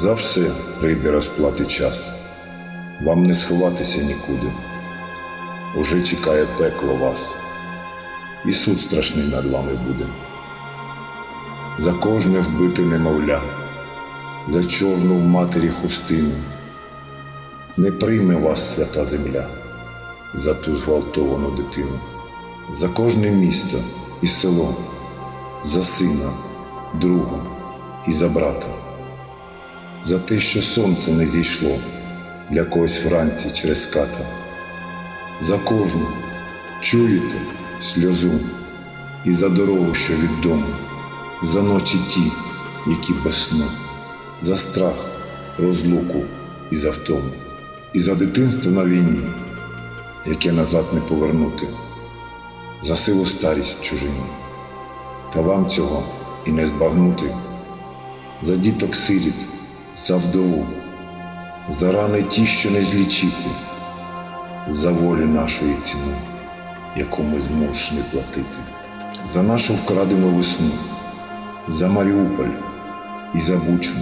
За все прийде розплати час. Вам не сховатися нікуди. Уже чекає пекло вас, і суд страшний над вами буде. За кожне вбите немовля, за чорну в матері хустину. Не прийме вас свята земля за ту зґвалтовану дитину, за кожне місто і село, за сина, друга і за брата, за те, що сонце не зійшло для когось вранці через ката, за кожну чуєте сльозу і за дорогу, що від дому, за ночі ті, які без сну, за страх, розлуку і за втому, і за дитинство на війні, яке назад не повернути, за силу старість в чужині. Та вам цього і не збагнути, за діток сиріт, за вдову, за рани ті, що не злічити, за волі нашої ціни, яку ми змушені платити, за нашу вкрадену весну, за Маріуполь і за Бучу,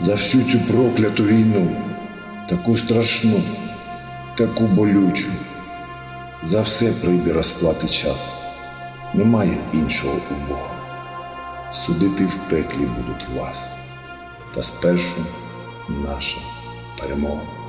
за всю цю прокляту війну, таку страшну, таку болючу. За все прийде розплати час. Немає іншого у Бога. Судити в пеклі будуть вас, та спершу наша перемога.